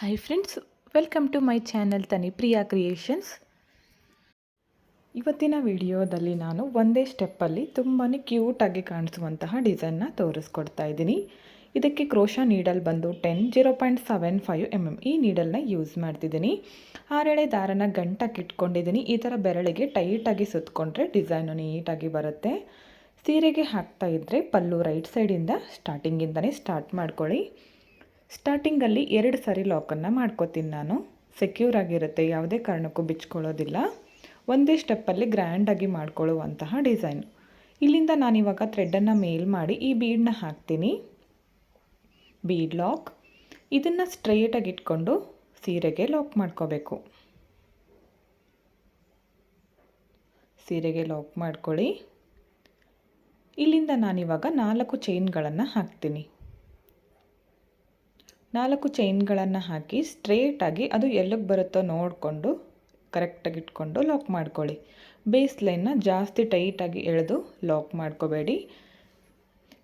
Hi friends welcome to my channel Tanipriya creations ಇವತ್ತಿನ ವಿಡಿಯೋದಲ್ಲಿ ನಾನು ಒಂದೇ ಸ್ಟೆಪ್ಪಲ್ಲಿ ತುಂಬಾ ಕ್ಯೂಟಾಗಿ ಕಾಣಿಸುವಂತಹ ಡಿಸೈನ್ನ ತೋರಿಸ್ಕೊಡ್ತಾ ಇದ್ದೀನಿ. ಇದಕ್ಕೆ ಕ್ರೋಶ ನೀಡಲ್ ಬಂದು ten zero point seven five M M ಈ ನೀಡಲ್ನ ಯೂಸ್ ಮಾಡ್ತಿದ್ದೀನಿ. ಆರೆಳೆ ದಾರನ ಗಂಟಕ್ಕೆ ಇಟ್ಕೊಂಡಿದ್ದೀನಿ. ಈ ಥರ ಬೆರಳಿಗೆ ಟೈಟಾಗಿ ಸುತ್ತಕೊಂಡ್ರೆ ಡಿಸೈನು ನೀಟಾಗಿ ಬರುತ್ತೆ. ಸೀರೆಗೆ ಹಾಕ್ತಾ ಇದ್ದರೆ ಪಲ್ಲು ರೈಟ್ ಸೈಡಿಂದ ಸ್ಟಾರ್ಟಿಂಗಿಂದನೇ ಸ್ಟಾರ್ಟ್ ಮಾಡ್ಕೊಳ್ಳಿ. ಸ್ಟಾರ್ಟಿಂಗಲ್ಲಿ ಎರಡು ಸಾರಿ ಲಾಕನ್ನು ಮಾಡ್ಕೋತೀನಿ ನಾನು. ಸೆಕ್ಯೂರ್ ಆಗಿರುತ್ತೆ, ಯಾವುದೇ ಕಾರಣಕ್ಕೂ ಬಿಚ್ಕೊಳ್ಳೋದಿಲ್ಲ. ಒಂದೇ ಸ್ಟೆಪ್ಪಲ್ಲಿ ಗ್ರ್ಯಾಂಡಾಗಿ ಮಾಡ್ಕೊಳ್ಳುವಂತಹ ಡಿಸೈನ್ ಇಲ್ಲಿಂದ ನಾನಿವಾಗ ಥ್ರೆಡ್ಡನ್ನು ಮೇಲ್ ಮಾಡಿ ಈ ಬೀಡನ್ನ ಹಾಕ್ತೀನಿ. ಬೀಡ್ ಲಾಕ್ ಇದನ್ನು ಸ್ಟ್ರೈಟಾಗಿ ಇಟ್ಕೊಂಡು ಸೀರೆಗೆ ಲಾಕ್ ಮಾಡ್ಕೋಬೇಕು. ಸೀರೆಗೆ ಲಾಕ್ ಮಾಡ್ಕೊಳ್ಳಿ. ಇಲ್ಲಿಂದ ನಾನಿವಾಗ ನಾಲ್ಕು ಚೈನ್ಗಳನ್ನು ಹಾಕ್ತೀನಿ. ನಾಲ್ಕು ಚೈನ್ಗಳನ್ನು ಹಾಕಿ ಸ್ಟ್ರೇಟಾಗಿ ಅದು ಎಲ್ಲಿಗೆ ಬರುತ್ತೋ ನೋಡಿಕೊಂಡು ಕರೆಕ್ಟಾಗಿ ಇಟ್ಕೊಂಡು ಲಾಕ್ ಮಾಡ್ಕೊಳ್ಳಿ. ಬೇಸ್ ಲೈನ್ನ ಜಾಸ್ತಿ ಟೈಟಾಗಿ ಎಳೆದು ಲಾಕ್ ಮಾಡ್ಕೋಬೇಡಿ.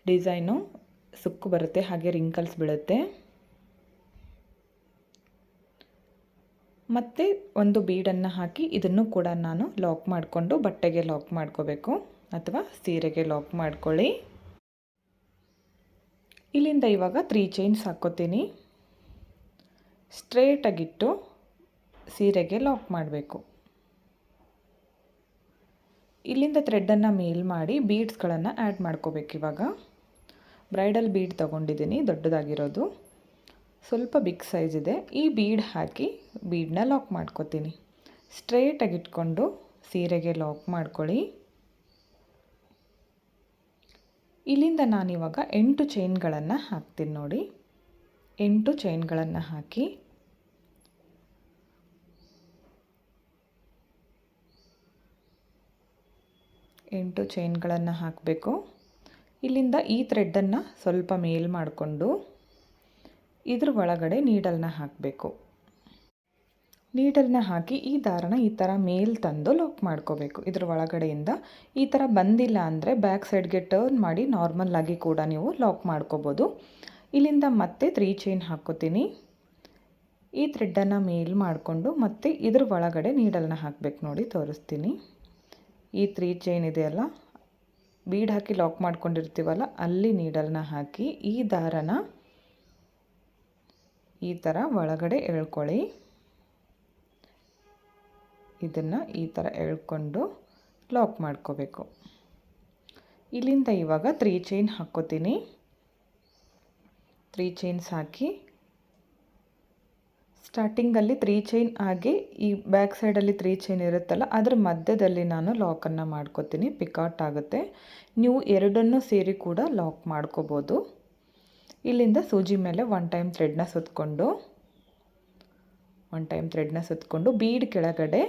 ಡಿಸೈನು ಸುಕ್ಕು ಬರುತ್ತೆ, ಹಾಗೆ ರಿಂಕಲ್ಸ್ ಬೀಳುತ್ತೆ. ಮತ್ತು ಒಂದು ಬೀಡನ್ನು ಹಾಕಿ ಇದನ್ನು ಕೂಡ ನಾನು ಲಾಕ್ ಮಾಡಿಕೊಂಡು ಬಟ್ಟೆಗೆ ಲಾಕ್ ಮಾಡ್ಕೋಬೇಕು, ಅಥವಾ ಸೀರೆಗೆ ಲಾಕ್ ಮಾಡ್ಕೊಳ್ಳಿ. ಇಲ್ಲಿಂದ ಇವಾಗ ತ್ರೀ ಚೈನ್ಸ್ ಹಾಕ್ಕೋತೀನಿ. ಸ್ಟ್ರೇಟಾಗಿಟ್ಟು ಸೀರೆಗೆ ಲಾಕ್ ಮಾಡಬೇಕು. ಇಲ್ಲಿಂದ ಥ್ರೆಡ್ಡನ್ನು ಮೇಲ್ ಮಾಡಿ ಬೀಡ್ಸ್ಗಳನ್ನು ಆ್ಯಡ್ ಮಾಡ್ಕೋಬೇಕು ಇವಾಗ. ಬ್ರೈಡಲ್ ಬೀಡ್ ತೊಗೊಂಡಿದ್ದೀನಿ, ದೊಡ್ಡದಾಗಿರೋದು. ಸ್ವಲ್ಪ ಬಿಗ್ ಸೈಜ್ ಇದೆ. ಈ ಬೀಡ್ ಹಾಕಿ ಬೀಡನ್ನ ಲಾಕ್ ಮಾಡ್ಕೋತೀನಿ. ಸ್ಟ್ರೇಟಾಗಿ ಇಟ್ಕೊಂಡು ಸೀರೆಗೆ ಲಾಕ್ ಮಾಡ್ಕೊಳ್ಳಿ. ಇಲ್ಲಿಂದ ನಾನಿವಾಗ ಎಂಟು ಚೈನ್ಗಳನ್ನು ಹಾಕ್ತೀನಿ ನೋಡಿ. ಎಂಟು ಚೈನ್ಗಳನ್ನು ಹಾಕಿ. ಎಂಟು ಚೈನ್ಗಳನ್ನು ಹಾಕಬೇಕು. ಇಲ್ಲಿಂದ ಈ ಥ್ರೆಡ್ಡನ್ನು ಸ್ವಲ್ಪ ಮೇಲ್ ಮಾಡಿಕೊಂಡು ಇದ್ರ ಒಳಗಡೆ ನೀಡಲ್ನ ಹಾಕಬೇಕು. ನೀಡಲ್ನ ಹಾಕಿ ಈ ದಾರನ ಈ ಥರ ಮೇಲ್ ತಂದು ಲಾಕ್ ಮಾಡ್ಕೋಬೇಕು. ಇದ್ರ ಒಳಗಡೆಯಿಂದ ಈ ಥರ ಬಂದಿಲ್ಲ ಅಂದರೆ ಬ್ಯಾಕ್ ಸೈಡ್ಗೆ ಟರ್ನ್ ಮಾಡಿ ನಾರ್ಮಲ್ ಆಗಿ ಕೂಡ ನೀವು ಲಾಕ್ ಮಾಡ್ಕೋಬೋದು. ಇಲ್ಲಿಂದ ಮತ್ತೆ ತ್ರೀ ಚೈನ್ ಹಾಕೋತೀನಿ ಈ ಥ್ರೆಡ್ಡನ್ನು ಮೇಲ್ ಮಾಡಿಕೊಂಡು ಮತ್ತೆ ಇದ್ರ ಒಳಗಡೆ ನೀಡಲ್ನ ಹಾಕಬೇಕು ನೋಡಿ, ತೋರಿಸ್ತೀನಿ. ಈ ತ್ರೀ ಚೈನ್ ಇದೆಯಲ್ಲ ಬೀಡ್ ಹಾಕಿ ಲಾಕ್ ಮಾಡ್ಕೊಂಡಿರ್ತೀವಲ್ಲ, ಅಲ್ಲಿ ನೀಡಲ್ನ ಹಾಕಿ ಈ ದಾರನ ಈ ಥರ ಒಳಗಡೆ ಎಳ್ಕೊಳ್ಳಿ. ಇದನ್ನು ಈ ಥರ ಎಳ್ಕೊಂಡು ಲಾಕ್ ಮಾಡ್ಕೋಬೇಕು. ಇಲ್ಲಿಂದ ಇವಾಗ ತ್ರೀ ಚೈನ್ ಹಾಕ್ಕೋತೀನಿ. ತ್ರೀ ಚೈನ್ಸ್ ಹಾಕಿ ಸ್ಟಾರ್ಟಿಂಗಲ್ಲಿ ತ್ರೀ ಚೈನ್ ಆಗಿ ಈ ಬ್ಯಾಕ್ ಸೈಡಲ್ಲಿ ತ್ರೀ ಚೈನ್ ಇರುತ್ತಲ್ಲ, ಅದರ ಮಧ್ಯದಲ್ಲಿ ನಾನು ಲಾಕನ್ನು ಮಾಡ್ಕೋತೀನಿ. ಪಿಕೌಟ್ ಆಗುತ್ತೆ. ನೀವು ಎರಡನ್ನೂ ಸೇರಿ ಕೂಡ ಲಾಕ್ ಮಾಡ್ಕೋಬೋದು. ಇಲ್ಲಿಂದ ಸೂಜಿ ಮೇಲೆ ಒನ್ ಟೈಮ್ ಥ್ರೆಡ್ನ ಸುತ್ತಕೊಂಡು ಒನ್ ಟೈಮ್ ಥ್ರೆಡ್ನ ಸುತ್ತಕೊಂಡು ಬೀಡ್ ಕೆಳಗಡೆ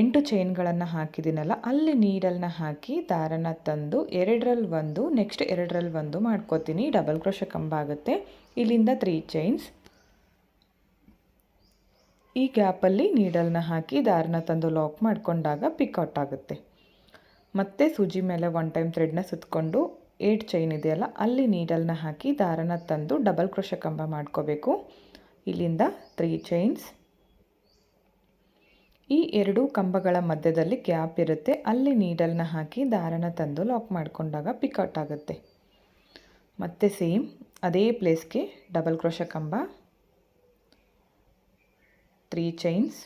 ಎಂಟು ಚೈನ್ಗಳನ್ನು ಹಾಕಿದ್ದೀನಲ್ಲ, ಅಲ್ಲಿ ನೀಡಲ್ನ ಹಾಕಿ ದಾರನ ತಂದು ಎರಡರಲ್ಲಿ ಒಂದು ನೆಕ್ಸ್ಟ್ ಎರಡರಲ್ಲಿ ಒಂದು ಮಾಡ್ಕೋತೀನಿ. ಡಬಲ್ ಕ್ರೋಶ ಕಂಬ ಆಗುತ್ತೆ. ಇಲ್ಲಿಂದ ತ್ರೀ ಚೈನ್ಸ್ ಈ ಗ್ಯಾಪಲ್ಲಿ ನೀಡಲ್ನ ಹಾಕಿ ದಾರನ ತಂದು ಲಾಕ್ ಮಾಡಿಕೊಂಡಾಗ ಪಿಕೌಟ್ ಆಗುತ್ತೆ. ಮತ್ತೆ ಸೂಜಿ ಮೇಲೆ ಒನ್ ಟೈಮ್ ಥ್ರೆಡ್ನ ಸುತ್ತಕೊಂಡು ಏಟ್ ಚೈನ್ ಇದೆಯಲ್ಲ, ಅಲ್ಲಿ ನೀಡಲ್ನ ಹಾಕಿ ದಾರನ ತಂದು ಡಬಲ್ ಕ್ರೋಶ ಕಂಬ ಮಾಡ್ಕೋಬೇಕು. ಇಲ್ಲಿಂದ ತ್ರೀ ಚೈನ್ಸ್ ಈ ಎರಡು ಕಂಬಗಳ ಮಧ್ಯದಲ್ಲಿ ಗ್ಯಾಪ್ ಇರುತ್ತೆ. ಅಲ್ಲಿ ನೀಡಲ್ನ ಹಾಕಿ ದಾರನ ತಂದು ಲಾಕ್ ಮಾಡಿಕೊಂಡಾಗ ಪಿಕೌಟ್ ಆಗುತ್ತೆ. ಮತ್ತೆ ಸೇಮ್ ಅದೇ ಪ್ಲೇಸ್ಗೆ ಡಬಲ್ ಕ್ರೋಶ ಕಂಬ. ತ್ರೀ ಚೈನ್ಸ್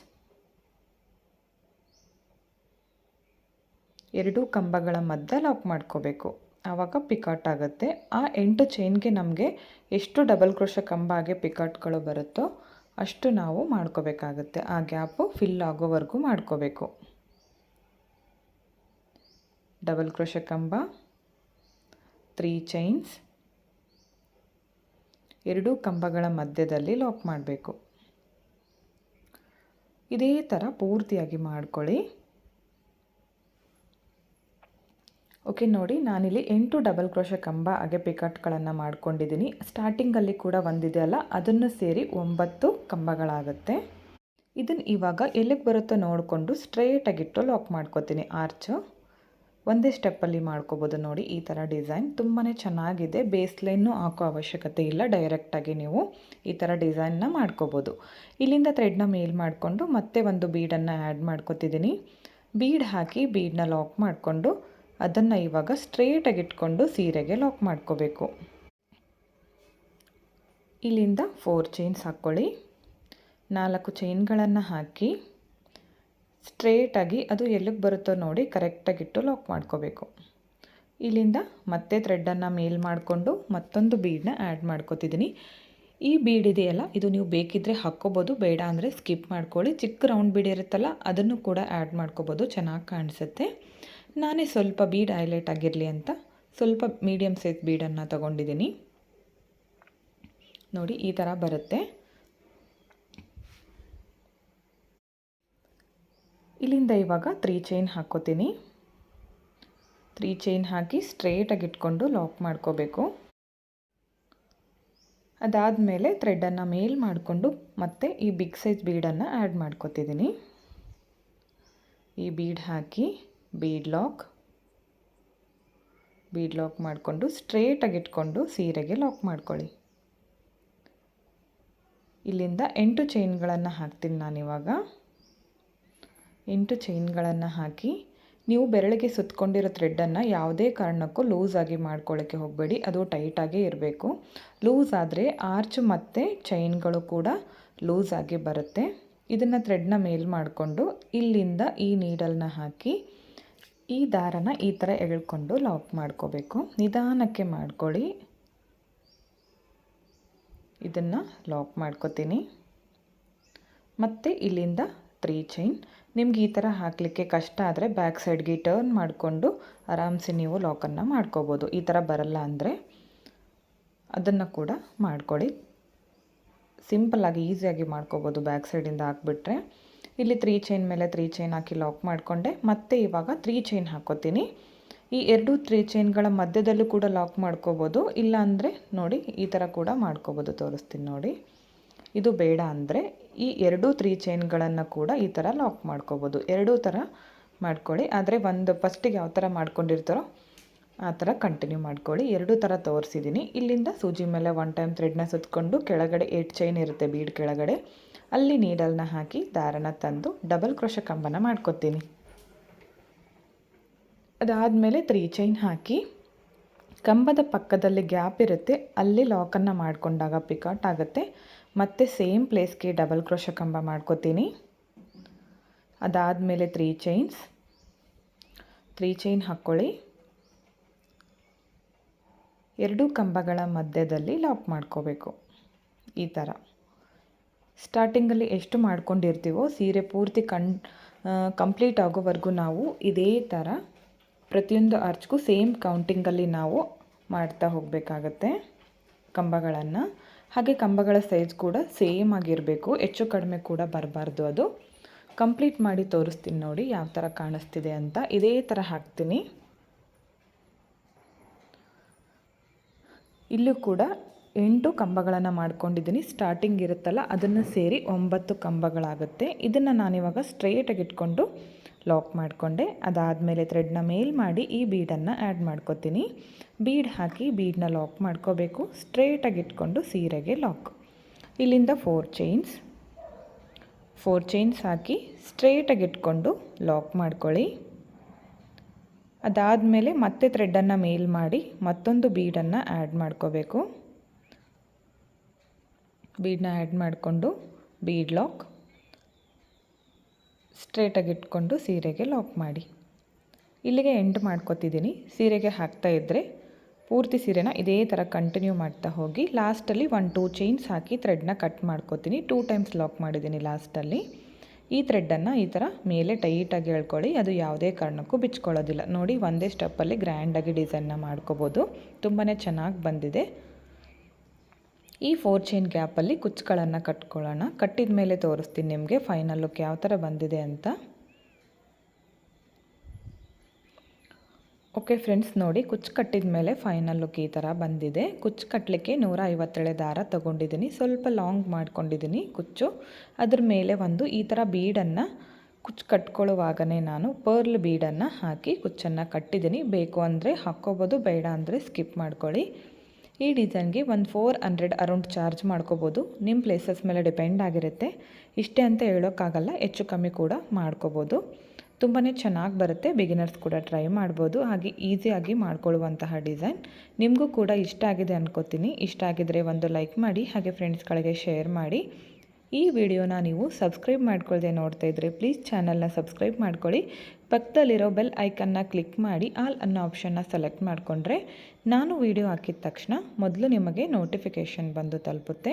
ಎರಡು ಕಂಬಗಳ ಮಧ್ಯ ಲಾಕ್ ಮಾಡ್ಕೋಬೇಕು. ಆವಾಗ ಪಿಕಾಟ್ ಆಗುತ್ತೆ. ಆ ಎಂಟು ಚೈನ್ಗೆ ನಮಗೆ ಎಷ್ಟು ಡಬಲ್ ಕ್ರೋಶ ಕಂಬ ಆಗಿ ಪಿಕಾಟ್ಗಳು ಬರುತ್ತೋ ಅಷ್ಟು ನಾವು ಮಾಡ್ಕೋಬೇಕಾಗುತ್ತೆ. ಆ ಗ್ಯಾಪು ಫಿಲ್ ಆಗೋವರೆಗೂ ಮಾಡ್ಕೋಬೇಕು. ಡಬಲ್ ಕ್ರೋಶ ಕಂಬ ತ್ರೀ ಚೈನ್ಸ್ ಎರಡೂ ಕಂಬಗಳ ಮಧ್ಯದಲ್ಲಿ ಲಾಕ್ ಮಾಡಬೇಕು. ಇದೇ ಥರ ಪೂರ್ತಿಯಾಗಿ ಮಾಡ್ಕೊಳ್ಳಿ. ಓಕೆ, ನೋಡಿ, ನಾನಿಲ್ಲಿ ಎಂಟು ಡಬಲ್ ಕ್ರೋಶ ಕಂಬ ಹಾಗೆ ಪಿಕಟ್ಗಳನ್ನು ಮಾಡ್ಕೊಂಡಿದ್ದೀನಿ ಸ್ಟಾರ್ಟಿಂಗಲ್ಲಿ ಕೂಡ ಒಂದಿದೆ ಅಲ್ಲ, ಅದನ್ನು ಸೇರಿ ಒಂಬತ್ತು ಕಂಬಗಳಾಗುತ್ತೆ. ಇದನ್ನು ಇವಾಗ ಎಲ್ಲಿಗೆ ಬರುತ್ತೋ ನೋಡಿಕೊಂಡು ಸ್ಟ್ರೇಟಾಗಿಟ್ಟು ಲಾಕ್ ಮಾಡ್ಕೋತೀನಿ ಆರ್ಚು ಒಂದೇ ಸ್ಟೆಪ್ಪಲ್ಲಿ ಮಾಡ್ಕೋಬೋದು ನೋಡಿ, ಈ ಥರ ಡಿಸೈನ್ ತುಂಬಾ ಚೆನ್ನಾಗಿದೆ ಬೇಸ್ ಲೈನ್ನು ಹಾಕೋ ಅವಶ್ಯಕತೆ ಇಲ್ಲ ಡೈರೆಕ್ಟಾಗಿ ನೀವು ಈ ಥರ ಡಿಸೈನ್ನ ಮಾಡ್ಕೋಬೋದು. ಇಲ್ಲಿಂದ ಥ್ರೆಡ್ನ ಮೇಲ್ ಮಾಡಿಕೊಂಡು ಮತ್ತೆ ಒಂದು ಬೀಡನ್ನು ಆ್ಯಡ್ ಮಾಡ್ಕೋತಿದ್ದೀನಿ ಬೀಡ್ ಹಾಕಿ ಬೀಡನ್ನ ಲಾಕ್ ಮಾಡಿಕೊಂಡು ಅದನ್ನು ಇವಾಗ ಸ್ಟ್ರೇಟಾಗಿ ಇಟ್ಕೊಂಡು ಸೀರೆಗೆ ಲಾಕ್ ಮಾಡ್ಕೋಬೇಕು. ಇಲ್ಲಿಂದ ಫೋರ್ ಚೈನ್ಸ್ ಹಾಕ್ಕೊಳ್ಳಿ. ನಾಲ್ಕು ಚೈನ್ಗಳನ್ನು ಹಾಕಿ ಸ್ಟ್ರೇಟಾಗಿ ಅದು ಎಲ್ಲಿಗೆ ಬರುತ್ತೋ ನೋಡಿ ಕರೆಕ್ಟಾಗಿಟ್ಟು ಲಾಕ್ ಮಾಡ್ಕೋಬೇಕು. ಇಲ್ಲಿಂದ ಮತ್ತೆ ಥ್ರೆಡ್ಡನ್ನು ಮೇಲ್ ಮಾಡಿಕೊಂಡು ಮತ್ತೊಂದು ಬೀಡನ್ನ ಆ್ಯಡ್ ಮಾಡ್ಕೋತಿದ್ದೀನಿ. ಈ ಬೀಡ್ ಇದೆಯಲ್ಲ, ಇದು ನೀವು ಬೇಕಿದ್ದರೆ ಹಾಕ್ಕೋಬೋದು, ಬೇಡ ಅಂದರೆ ಸ್ಕಿಪ್ ಮಾಡ್ಕೊಳ್ಳಿ. ಚಿಕ್ಕ ರೌಂಡ್ ಬೀಡ್ ಇರುತ್ತಲ್ಲ, ಅದನ್ನು ಕೂಡ ಆ್ಯಡ್ ಮಾಡ್ಕೋಬೋದು. ಚೆನ್ನಾಗಿ ಕಾಣಿಸುತ್ತೆ. ನಾನೇ ಸ್ವಲ್ಪ ಬೀಡ್ ಹೈಲೈಟ್ ಆಗಿರಲಿ ಅಂತ ಸ್ವಲ್ಪ ಮೀಡಿಯಮ್ ಸೈಜ್ ಬೀಡನ್ನು ತಗೊಂಡಿದ್ದೀನಿ. ನೋಡಿ, ಈ ಥರ ಬರುತ್ತೆ. ಇಲ್ಲಿಂದ ಇವಾಗ ತ್ರೀ ಚೈನ್ ಹಾಕ್ಕೋತೀನಿ. ತ್ರೀ ಚೈನ್ ಹಾಕಿ ಸ್ಟ್ರೇಟಾಗಿ ಇಟ್ಕೊಂಡು ಲಾಕ್ ಮಾಡ್ಕೋಬೇಕು. ಅದಾದಮೇಲೆ ಥ್ರೆಡನ್ನು ಮೇಲ್ ಮಾಡಿಕೊಂಡು ಮತ್ತೆ ಈ ಬಿಗ್ ಸೈಜ್ ಬೀಡನ್ನು ಆ್ಯಡ್ ಮಾಡ್ಕೋತಿದ್ದೀನಿ. ಈ ಬೀಡ್ ಹಾಕಿ ಬೀಡ್ ಲಾಕ್ ಬೀಡ್ ಲಾಕ್ ಮಾಡಿಕೊಂಡು ಸ್ಟ್ರೇಟಾಗಿ ಇಟ್ಕೊಂಡು ಸೀರೆಗೆ ಲಾಕ್ ಮಾಡ್ಕೊಳ್ಳಿ. ಇಲ್ಲಿಂದ ಎಂಟು ಚೈನ್ಗಳನ್ನು ಹಾಕ್ತೀನಿ ನಾನಿವಾಗ. ಎಂಟು ಚೈನ್ಗಳನ್ನು ಹಾಕಿ ನೀವು ಬೆರಳಿಗೆ ಸುತ್ತಕೊಂಡಿರೋ ಥ್ರೆಡ್ಡನ್ನು ಯಾವುದೇ ಕಾರಣಕ್ಕೂ ಲೂಸಾಗಿ ಮಾಡ್ಕೊಳ್ಳೋಕ್ಕೆ ಹೋಗಬೇಡಿ. ಅದು ಟೈಟಾಗೇ ಇರಬೇಕು. ಲೂಸ್ ಆದರೆ ಆರ್ಚ್ ಮತ್ತು ಚೈನ್ಗಳು ಕೂಡ ಲೂಸಾಗಿ ಬರುತ್ತೆ. ಇದನ್ನು ಥ್ರೆಡ್ನ ಮೇಲ್ ಮಾಡಿಕೊಂಡು ಇಲ್ಲಿಂದ ಈ ನೀಡಲ್ನ ಹಾಕಿ ಈ ದಾರನ ಈ ಥರ ಎಳ್ಕೊಂಡು ಲಾಕ್ ಮಾಡ್ಕೋಬೇಕು. ನಿಧಾನಕ್ಕೆ ಮಾಡ್ಕೊಳ್ಳಿ. ಇದನ್ನು ಲಾಕ್ ಮಾಡ್ಕೋತೀನಿ. ಮತ್ತು ಇಲ್ಲಿಂದ ತ್ರೀ ಚೈನ್. ನಿಮ್ಗೆ ಈ ಥರ ಹಾಕಲಿಕ್ಕೆ ಕಷ್ಟ ಆದರೆ ಬ್ಯಾಕ್ ಸೈಡ್ಗೆ ಟರ್ನ್ ಮಾಡಿಕೊಂಡು ಆರಾಮ್ಸೆ ನೀವು ಲಾಕನ್ನು ಮಾಡ್ಕೋಬೋದು. ಈ ಥರ ಬರಲ್ಲ ಅಂದರೆ ಅದನ್ನು ಕೂಡ ಮಾಡ್ಕೊಳ್ಳಿ. ಸಿಂಪಲ್ಲಾಗಿ ಈಸಿಯಾಗಿ ಮಾಡ್ಕೋಬೋದು ಬ್ಯಾಕ್ ಸೈಡಿಂದ ಹಾಕ್ಬಿಟ್ರೆ. ಇಲ್ಲಿ ತ್ರೀ ಚೈನ್ ಮೇಲೆ ತ್ರೀ ಚೈನ್ ಹಾಕಿ ಲಾಕ್ ಮಾಡಿಕೊಂಡೆ. ಮತ್ತೆ ಇವಾಗ ತ್ರೀ ಚೈನ್ ಹಾಕೋತೀನಿ. ಈ ಎರಡು ತ್ರೀ ಚೈನ್ಗಳ ಮಧ್ಯದಲ್ಲೂ ಕೂಡ ಲಾಕ್ ಮಾಡ್ಕೋಬೋದು. ಇಲ್ಲ ಅಂದರೆ ನೋಡಿ, ಈ ಥರ ಕೂಡ ಮಾಡ್ಕೋಬೋದು. ತೋರಿಸ್ತೀನಿ ನೋಡಿ. ಇದು ಬೇಡ ಅಂದರೆ ಈ ಎರಡೂ ತ್ರೀ ಚೈನ್ಗಳನ್ನು ಕೂಡ ಈ ಥರ ಲಾಕ್ ಮಾಡ್ಕೋಬೋದು. ಎರಡೂ ಥರ ಮಾಡ್ಕೊಳ್ಳಿ. ಆದರೆ ಒಂದು ಫಸ್ಟಿಗೆ ಯಾವ ಥರ ಮಾಡ್ಕೊಂಡಿರ್ತಾರೋ ಆ ಥರ ಕಂಟಿನ್ಯೂ ಮಾಡ್ಕೊಳ್ಳಿ. ಎರಡು ಥರ ತೋರಿಸಿದ್ದೀನಿ. ಇಲ್ಲಿಂದ ಸೂಜಿ ಮೇಲೆ ಒನ್ ಟೈಮ್ ಥ್ರೆಡ್ನ ಸುತ್ತಕೊಂಡು ಕೆಳಗಡೆ ಏಟ್ ಚೈನ್ ಇರುತ್ತೆ ಬೀಡ್ ಕೆಳಗಡೆ. ಅಲ್ಲಿ ನೀಡಲ್ನ ಹಾಕಿ ದಾರನ ತಂದು ಡಬಲ್ ಕ್ರೋಶ ಕಂಬನ ಮಾಡ್ಕೊತೀನಿ. ಅದಾದಮೇಲೆ ತ್ರೀ ಚೈನ್ ಹಾಕಿ ಕಂಬದ ಪಕ್ಕದಲ್ಲಿ ಗ್ಯಾಪ್ ಇರುತ್ತೆ. ಅಲ್ಲಿ ಲಾಕನ್ನು ಮಾಡಿಕೊಂಡಾಗ ಪಿಕಾಟ್ ಆಗುತ್ತೆ. ಮತ್ತು ಸೇಮ್ ಪ್ಲೇಸ್ಗೆ ಡಬಲ್ ಕ್ರೋಶ ಕಂಬ ಮಾಡ್ಕೋತೀನಿ. ಅದಾದಮೇಲೆ ತ್ರೀ ಚೈನ್ಸ್ ತ್ರೀ ಚೈನ್ ಹಾಕ್ಕೊಳ್ಳಿ ಎರಡೂ ಕಂಬಗಳ ಮಧ್ಯದಲ್ಲಿ ಲಾಕ್ ಮಾಡ್ಕೋಬೇಕು. ಈ ಥರ ಸ್ಟಾರ್ಟಿಂಗಲ್ಲಿ ಎಷ್ಟು ಮಾಡ್ಕೊಂಡಿರ್ತೀವೋ ಸೀರೆ ಪೂರ್ತಿ ಕಣ್ ಕಂಪ್ಲೀಟ್ ಆಗೋವರೆಗೂ ನಾವು ಇದೇ ಥರ ಪ್ರತಿಯೊಂದು ಅರ್ಚ್ಗೂ ಸೇಮ್ ಕೌಂಟಿಂಗಲ್ಲಿ ನಾವು ಮಾಡ್ತಾ ಹೋಗಬೇಕಾಗತ್ತೆ ಕಂಬಗಳನ್ನು. ಹಾಗೆ ಕಂಬಗಳ ಸೈಜ್ ಕೂಡ ಸೇಮ್ ಆಗಿರಬೇಕು. ಹೆಚ್ಚು ಕಡಿಮೆ ಕೂಡ ಬರಬಾರ್ದು ಅದು. ಕಂಪ್ಲೀಟ್ ಮಾಡಿ ತೋರಿಸ್ತೀನಿ ನೋಡಿ ಯಾವ ಥರ ಕಾಣಿಸ್ತಿದೆ ಅಂತ. ಇದೇ ಥರ ಹಾಕ್ತೀನಿ. ಇಲ್ಲೂ ಕೂಡ ಎಂಟು ಕಂಬಗಳನ್ನು ಮಾಡ್ಕೊಂಡಿದ್ದೀನಿ. ಸ್ಟಾರ್ಟಿಂಗ್ ಇರುತ್ತಲ್ಲ, ಅದನ್ನು ಸೇರಿ ಒಂಬತ್ತು ಕಂಬಗಳಾಗುತ್ತೆ. ಇದನ್ನು ನಾನಿವಾಗ ಸ್ಟ್ರೇಟಾಗಿ ಇಟ್ಕೊಂಡು ಲಾಕ್ ಮಾಡಿಕೊಂಡೆ. ಅದಾದಮೇಲೆ ಥ್ರೆಡ್ನ ಮೇಲ್ ಮಾಡಿ ಈ ಬೀಡನ್ನು ಆ್ಯಡ್ ಮಾಡ್ಕೋತೀನಿ. ಬೀಡ್ ಹಾಕಿ ಬೀಡನ್ನ ಲಾಕ್ ಮಾಡ್ಕೋಬೇಕು. ಸ್ಟ್ರೇಟಾಗಿ ಇಟ್ಕೊಂಡು ಸೀರೆಗೆ ಲಾಕ್ ಇಲ್ಲಿಂದ ಫೋರ್ ಚೈನ್ಸ್ ಫೋರ್ ಚೈನ್ಸ್ ಹಾಕಿ ಸ್ಟ್ರೇಟಾಗಿ ಇಟ್ಕೊಂಡು ಲಾಕ್ ಮಾಡ್ಕೊಳ್ಳಿ. ಅದಾದಮೇಲೆ ಮತ್ತೆ ಥ್ರೆಡ್ಡನ್ನು ಮೇಲ್ ಮಾಡಿ ಮತ್ತೊಂದು ಬೀಡನ್ನು ಆ್ಯಡ್ ಮಾಡ್ಕೋಬೇಕು. ಬೀಡನ್ನ ಆ್ಯಡ್ ಮಾಡಿಕೊಂಡು ಬೀಡ್ ಲಾಕ್ ಸ್ಟ್ರೇಟಾಗಿ ಇಟ್ಕೊಂಡು ಸೀರೆಗೆ ಲಾಕ್ ಮಾಡಿ. ಇಲ್ಲಿಗೆ ಎಂಡ್ ಮಾಡ್ಕೋತಿದ್ದೀನಿ ಸೀರೆಗೆ ಹಾಕ್ತಾ ಇದ್ದರೆ ಪೂರ್ತಿ ಸೀರೆನ ಇದೇ ಥರ ಕಂಟಿನ್ಯೂ ಮಾಡ್ತಾ ಹೋಗಿ ಲಾಸ್ಟಲ್ಲಿ ಒನ್ ಟೂ ಚೈನ್ಸ್ ಹಾಕಿ ಥ್ರೆಡ್ನ ಕಟ್ ಮಾಡ್ಕೊತೀನಿ. ಟೂ ಟೈಮ್ಸ್ ಲಾಕ್ ಮಾಡಿದ್ದೀನಿ ಲಾಸ್ಟಲ್ಲಿ ಈ ಥ್ರೆಡ್ಡನ್ನು ಈ ಥರ ಮೇಲೆ ಟೈಟಾಗಿ ಹೇಳ್ಕೊಳ್ಳಿ ಅದು ಯಾವುದೇ ಕಾರಣಕ್ಕೂ ಬಿಚ್ಕೊಳ್ಳೋದಿಲ್ಲ. ನೋಡಿ, ಒಂದೇ ಸ್ಟೆಪ್ಪಲ್ಲಿ ಗ್ರ್ಯಾಂಡಾಗಿ ಡಿಸೈನ್ನ ಮಾಡ್ಕೋಬೋದು. ತುಂಬಾ ಚೆನ್ನಾಗಿ ಬಂದಿದೆ. ಈ ಫೋರ್ ಚೈನ್ ಗ್ಯಾಪಲ್ಲಿ ಕುಚ್ಚುಗಳನ್ನು ಕಟ್ಕೊಳ್ಳೋಣ. ಕಟ್ಟಿದ ಮೇಲೆ ತೋರಿಸ್ತೀನಿ ನಿಮಗೆ ಫೈನಲ್ ಲುಕ್ ಯಾವ ಥರ ಬಂದಿದೆ ಅಂತ. ಓಕೆ ಫ್ರೆಂಡ್ಸ್ ನೋಡಿ, ಕುಚ್ಚು ಕಟ್ಟಿದ ಮೇಲೆ ಫೈನಲ್ ಲುಕ್ ಈ ಥರ ಬಂದಿದೆ. ಕುಚ್ಚು ಕಟ್ಟಲಿಕ್ಕೆ ನೂರ ಐವತ್ತೇಳೆ ದಾರ ತೊಗೊಂಡಿದ್ದೀನಿ. ಸ್ವಲ್ಪ ಲಾಂಗ್ ಮಾಡ್ಕೊಂಡಿದ್ದೀನಿ ಕುಚ್ಚು. ಅದ್ರ ಮೇಲೆ ಒಂದು ಈ ಥರ ಬೀಡನ್ನು ಕುಚ್ಚು ಕಟ್ಕೊಳ್ಳುವಾಗನೇ ನಾನು ಪರ್ಲ್ ಬೀಡನ್ನು ಹಾಕಿ ಕುಚ್ಚನ್ನು ಕಟ್ಟಿದ್ದೀನಿ. ಬೇಕು ಅಂದರೆ ಹಾಕ್ಕೋಬೋದು, ಬೇಡ ಅಂದರೆ ಸ್ಕಿಪ್ ಮಾಡ್ಕೊಳ್ಳಿ. ಈ ಡಿಸೈನ್ಗೆ ಒಂದು ಫೋರ್ ಹಂಡ್ರೆಡ್ ಅರೌಂಡ್ ಚಾರ್ಜ್ ಮಾಡ್ಕೋಬೋದು. ನಿಮ್ಮ ಪ್ಲೇಸಸ್ ಮೇಲೆ ಡಿಪೆಂಡ್ ಆಗಿರುತ್ತೆ. ಇಷ್ಟೇ ಅಂತ ಹೇಳೋಕ್ಕಾಗಲ್ಲ, ಹೆಚ್ಚು ಕಮ್ಮಿ ಕೂಡ ಮಾಡ್ಕೋಬೋದು. ತುಂಬಾ ಚೆನ್ನಾಗಿ ಬರುತ್ತೆ. ಬಿಗಿನರ್ಸ್ ಕೂಡ ಟ್ರೈ ಮಾಡ್ಬೋದು. ಹಾಗೆ ಈಸಿಯಾಗಿ ಮಾಡ್ಕೊಳ್ಳುವಂತಹ ಡಿಸೈನ್ ನಿಮಗೂ ಕೂಡ ಇಷ್ಟ ಆಗಿದೆ ಅನ್ಕೋತೀನಿ. ಇಷ್ಟ ಆಗಿದರೆ ಒಂದು ಲೈಕ್ ಮಾಡಿ, ಹಾಗೆ ಫ್ರೆಂಡ್ಸ್ಗಳಿಗೆ ಶೇರ್ ಮಾಡಿ. ಈ ವಿಡಿಯೋನ ನೀವು ಸಬ್ಸ್ಕ್ರೈಬ್ ಮಾಡ್ಕೊಳ್ಳದೆ ನೋಡ್ತಾ ಇದ್ರೆ ಪ್ಲೀಸ್ ಚಾನಲ್ನ ಸಬ್ಸ್ಕ್ರೈಬ್ ಮಾಡ್ಕೊಳ್ಳಿ. ಪಕ್ಕದಲ್ಲಿರೋ ಬೆಲ್ ಐಕನ್ನ ಕ್ಲಿಕ್ ಮಾಡಿ ಆಲ್ ಅನ್ನೋ ಆಪ್ಷನ್ನ ಸೆಲೆಕ್ಟ್ ಮಾಡಿಕೊಂಡ್ರೆ ನಾನು ವಿಡಿಯೋ ಹಾಕಿದ ತಕ್ಷಣ ಮೊದಲು ನಿಮಗೆ ನೋಟಿಫಿಕೇಷನ್ ಬಂದು ತಲುಪುತ್ತೆ.